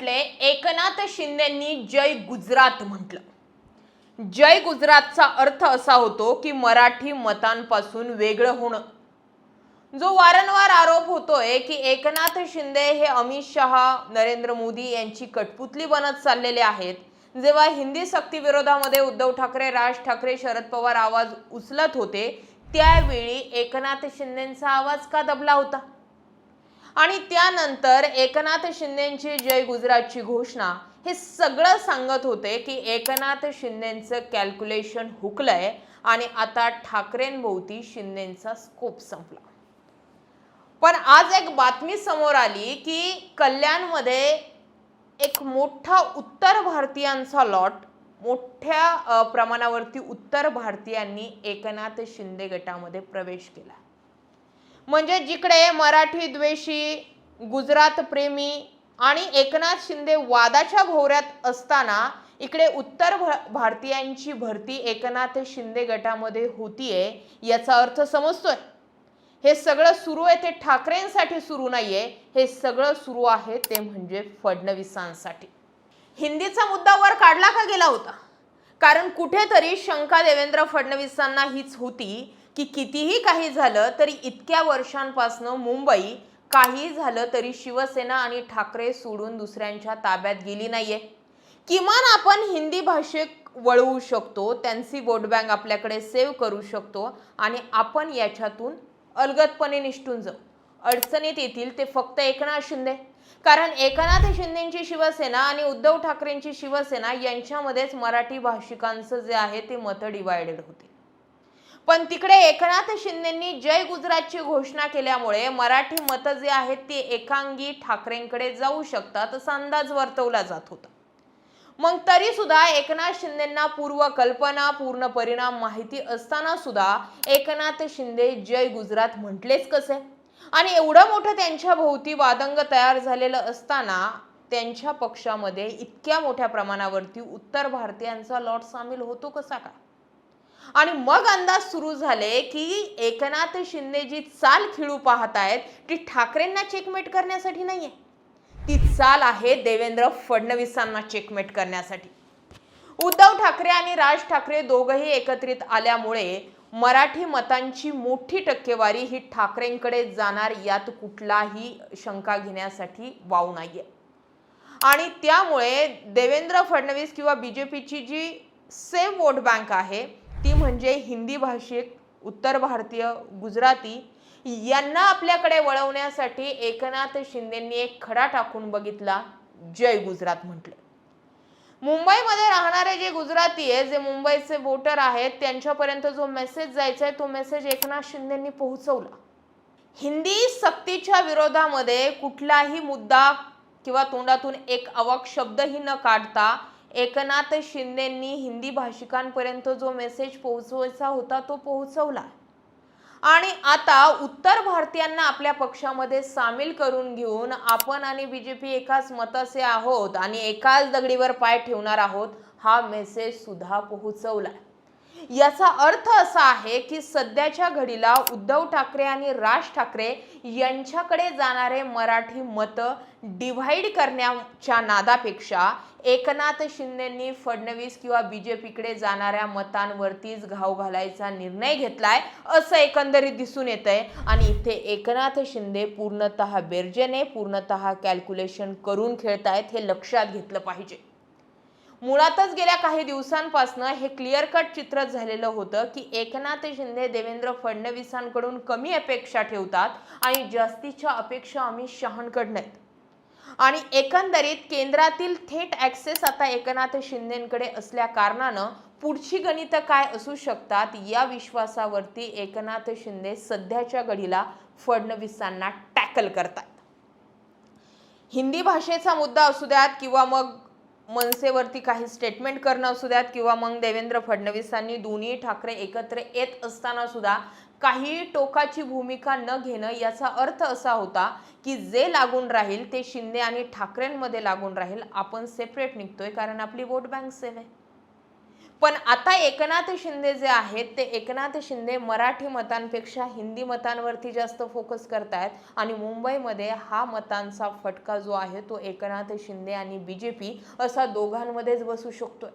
म्हटले एकनाथ शिंदेंनी जय गुजरात म्हटलं. जय गुजरातचा अर्थ असा होतो की मराठी मतांपासून वेगळं होणं. जो वारंवार आरोप होतोय की एकनाथ शिंदे हे अमित शहा नरेंद्र मोदी यांची कठपुतली बनत चाललेले आहेत जेव्हा हिंदी सक्ती विरोधामध्ये उद्धव ठाकरे राज ठाकरे शरद पवार आवाज उचलत होते त्यावेळी एकनाथ शिंदेचा आवाज का दबला होता? आणि त्यानंतर एकनाथ शिंदेची जय गुजरातची घोषणा हे सगळं सांगत होते की एकनाथ शिंदेचं कॅल्क्युलेशन हुकलंय आणि आता ठाकरेंभोवती शिंदेचा स्कोप संपला. पण आज एक बातमी समोर आली की कल्याणमध्ये एक मोठा उत्तर भारतीयांचा लॉट मोठ्या प्रमाणावरती उत्तर भारतीयांनी एकनाथ शिंदे गटामध्ये प्रवेश केला म्हणजे जिकडे मराठी द्वेषी गुजरात प्रेमी आणि एकनाथ शिंदे वादाच्या भोवऱ्यात असताना इकडे उत्तर भा- भारतीयांची भरती एकनाथ शिंदे गटामध्ये होतीये याचा अर्थ समजतोय. हे सगळं सुरू आहे ते ठाकरेंसाठी सुरू नाहीये हे सगळं सुरू आहे ते म्हणजे फडणवीसांसाठी. हिंदीचा मुद्दा वर काढला का गेला होता? कारण कुठेतरी शंका देवेंद्र फडणवीसांना हीच होती की कितीही काही झालं तरी इतक्या वर्षांपासनं मुंबई काही झालं तरी शिवसेना आणि ठाकरे सोडून दुसऱ्यांच्या ताब्यात गेली नाहीये. किमान आपण हिंदी भाषेक वळवू शकतो त्यांची वोट बँक आपल्याकडे सेव्ह करू शकतो आणि आपण याच्यातून अलगदपणे निष्ठून जाऊ. अडचणीत येतील ते फक्त एकनाथ शिंदे. कारण एकनाथ शिंदेची शिवसेना आणि उद्धव ठाकरेंची शिवसेना यांच्यामध्येच मराठी भाषिकांचं जे आहे ते मतं डिवायडेड होते पण तिकडे एकनाथ शिंदेंनी जय गुजरातची घोषणा केल्यामुळे मराठी मतं जे आहेत ती एकांगी ठाकरेंकडे जाऊ शकतात असा अंदाज वर्तवला जात होता. मग तरी सुद्धा एकनाथ शिंदेंना पूर्व कल्पना पूर्ण परिणाम माहिती असताना सुद्धा एकनाथ शिंदे जय गुजरात म्हटलेच कसे? आणि एवढं मोठं त्यांच्या भोवती वादंग तयार झालेलं असताना त्यांच्या पक्षामध्ये इतक्या मोठ्या प्रमाणावरती उत्तर भारतीयांचा लॉट सामील होतो कसा का? आणि मग अंदाज सुरू झाले की एकनाथ शिंदे जी चाल खिळू पाहत आहेत ती ठाकरेंना चेकमेट करण्यासाठी नाहीये. ती चाल आहे देवेंद्र फडणवीसांना चेकमेट करण्यासाठी. उद्धव ठाकरे आणि राज ठाकरे दोघंही एकत्रित आल्यामुळे मराठी मतांची मोठी टक्केवारी ही ठाकरेंकडे जाणार यात कुठलाही शंका घेण्यासाठी वाव नाहीये. आणि त्यामुळे देवेंद्र फडणवीस किंवा बीजेपीची जी सेम वोट बँक आहे ती म्हणजे हिंदी भाषिक उत्तर भारतीय गुजराती यांना आपल्याकडे वळवण्यासाठी एकनाथ शिंदेंनी एक खडा टाकून बघितला जय गुजरात म्हटलं. मुंबईमध्ये राहणारे जे गुजराती आहे जे मुंबईचे वोटर आहेत त्यांच्यापर्यंत जो मेसेज जायचा आहे तो मेसेज एकनाथ शिंदेंनी पोहोचवला. हिंदी सक्तीच्या विरोधामध्ये कुठलाही मुद्दा किंवा तोंडातून एक अवाक शब्दही न काढता एकनाथ शिंदेंनी हिंदी भाषिकांपर्यंत जो मेसेज पोहोचवायचा होता तो पोहोचवला. आणि आता उत्तर भारतीयांना आपल्या पक्षामध्ये सामील करून घेऊन आपण आणि बी जे पी एकाच मताचे आहोत आणि एकाच दगडीवर पाय ठेवणार आहोत हा मेसेज सुद्धा आहे याचा अर्थ असा आहे की सध्याच्या घडीला उद्धव ठाकरे आणि राज ठाकरे यांच्याकडे जाणारे मराठी मतं डिव्हाइड करण्याच्या नादापेक्षा एकनाथ शिंदेंनी फडणवीस किंवा बी जे पीकडे जाणाऱ्या मतांवरतीच घाव घालायचा निर्णय घेतलाय असं एकंदरीत दिसून येत आहे आणि इथे एकनाथ शिंदे पूर्णतः बेर्जेने पूर्णतः कॅल्क्युलेशन करून खेळतायत हे लक्षात घेतलं पाहिजे. मुळातच गेल्या काही दिवसांपासून हे क्लिअर कट चित्र झालेलं होतं की एकनाथ शिंदे देवेंद्र फडणवीसांकडून कमी अपेक्षा ठेवतात आणि जास्तीच्या अपेक्षा अमित शहांकडनं आहेत आणि एकंदरीत केंद्रातील थेट ॲक्सेस आता एकनाथ शिंदेकडे असल्या कारणानं पुढची गणितं काय असू शकतात या विश्वासावरती एकनाथ शिंदे सध्याच्या घडीला फडणवीसांना टॅकल करतात. हिंदी भाषेचा मुद्दा असू द्यात किंवा मग मनसेवरती काही स्टेटमेंट करणं असू द्यात किंवा मग देवेंद्र फडणवीसांनी दोन्ही ठाकरे एकत्र येत असताना सुद्धा काही टोकाची भूमिका न घेणं याचा अर्थ असा होता की जे लागून राहील ते शिंदे आणि ठाकरेंमध्ये लागून राहील. आपण सेपरेट निघतोय कारण आपली वोट बँक सेव्ह आहे. पण आता एकनाथ शिंदे जे आहेत ते एकनाथ शिंदे मराठी मतांपेक्षा हिंदी मतांवरती जास्त फोकस करत आहेत आणि मुंबईमध्ये हा मतांचा फटका जो आहे तो एकनाथ शिंदे आणि बी जे पी असा दोघांमध्येच बसू शकतोय.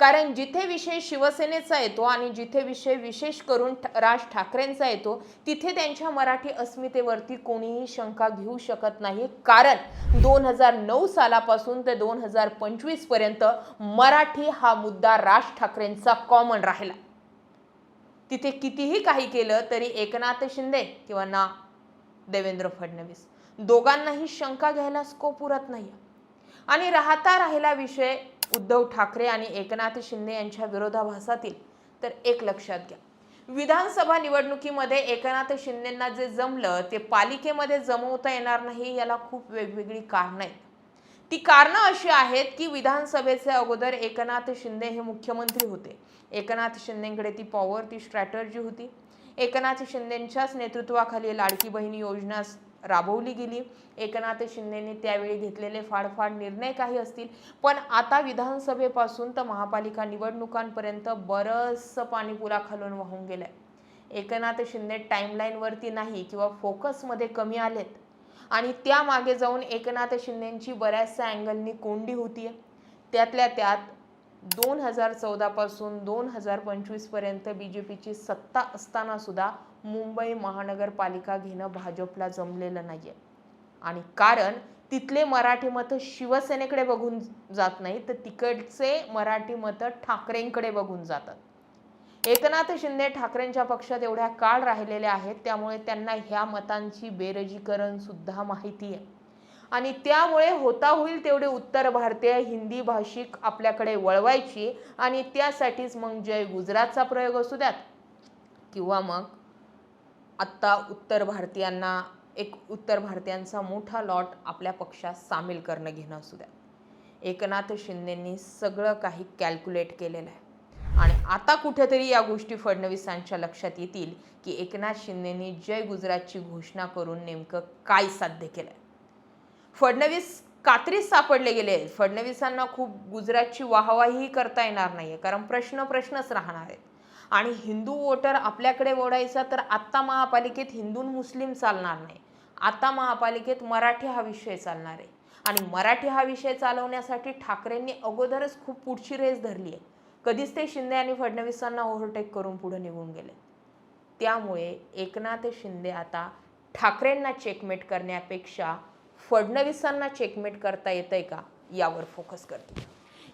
कारण जिथे विषय शिवसेनेचा येतो आणि जिथे विषय विशेष करून ठ- राज ठाकरेंचा येतो तिथे त्यांच्या मराठी अस्मितेवरती कोणीही शंका घेऊ शकत नाही. कारण दोन हजार नऊ सालापासून ते दोन हजार पंचवीसपर्यंत मराठी हा मुद्दा राज ठाकरेंचा कॉमन राहिला. तिथे कितीही काही केलं तरी एकनाथ शिंदे किंवा ना देवेंद्र फडणवीस दोघांनाही शंका घ्यायला स्कोप उरत नाही आणि राहता राहिला विषय उद्धव ठाकरे आणि एकनाथ शिंदे यांच्या विरोधाभासातील. तर एक लक्षात घ्या. विधानसभा निवडणुकीमध्ये एकनाथ शिंदेंना जे जमलं ते पालिकेमध्ये जमवता येणार नाही याला खूप वेगवेगळी कारणं आहेत. ती कारणं अशी आहेत की विधानसभेचे अगोदर एकनाथ शिंदे हे मुख्यमंत्री होते. एकनाथ शिंदेकडे ती पॉवर ती स्ट्रॅटर्जी होती. एकनाथ शिंदेंच्याच नेतृत्वाखाली लाडकी बहिणी योजना राबवली गेली. एकनाथ शिंदेने त्यावेळी घेतलेले फाडफाड निर्णय काही असतील. पण आता विधानसभेपासून तर महापालिका निवडणुकांपर्यंत बरंचसं पाणी खालून वाहून गेलं एकनाथ शिंदे टाईमलाईनवरती नाही किंवा फोकसमध्ये कमी आलेत. आणि त्यामागे जाऊन एकनाथ शिंदेंची बऱ्याचशा अँगलनी कोंडी होती त्यातल्या त्यात दोन हजार चौदापासून दोन हजार पंचवीसपर्यंत बी जे पीची सत्ता असतानासुद्धा मुंबई महानगरपालिका घेणं भाजपला जमलेलं नाही आहे आणि कारण तिथले मराठी मतं शिवसेनेकडे बघून जात नाही तर तिकडचे मराठी मतं ठाकरेंकडे बघून जातात. एकनाथ शिंदे ठाकरेंच्या पक्षात एवढ्या काळ राहिलेले आहेत त्यामुळे त्यांना ह्या मतांची बेरजीकरण सुद्धा माहिती आहे आणि त्यामुळे होता होईल तेवढे उत्तर भारतीय हिंदी भाषिक आपल्याकडे वळवायची आणि त्यासाठीच मग जय गुजरातचा प्रयोग असू द्यात. किंवा मग आत्ता उत्तर भारतीयांना एक उत्तर भारतीयांचा मोठा लॉट आपल्या पक्षात सामील करणं घेणं असू द्या. एकनाथ शिंदेंनी सगळं काही कॅल्क्युलेट केलेलं आहे. आणि आता कुठेतरी या गोष्टी फडणवीसांच्या लक्षात येतील की एकनाथ शिंदेनी जय गुजरातची घोषणा करून नेमकं काय साध्य केलंय. फडणवीस कात्रीत सापडले गेले. फडणवीसांना खूप गुजरातची वाहवाही करता येणार नाही आहे कारण प्रश्न प्रश्नच राहणार आहेत. आणि हिंदू वोटर आपल्याकडे ओढायचा तर आत्ता महापालिकेत हिंदू मुस्लिम चालणार नाही. आता महापालिकेत मराठी हा विषय चालणार आहे. आणि मराठी हा विषय चालवण्यासाठी ठाकरेंनी अगोदरच खूप पुढची रेस धरली आहे. कधीच ते शिंदे आणि फडणवीसांना ओव्हरटेक करून पुढे निघून गेले. त्यामुळे एकनाथ शिंदे आता ठाकरेंना चेकमेट करण्यापेक्षा फडणवीसांना चेकमेट करता येतंय का? यावर फोकस करते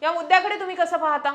या मुद्द्याकडे तुम्ही कसं पाहता?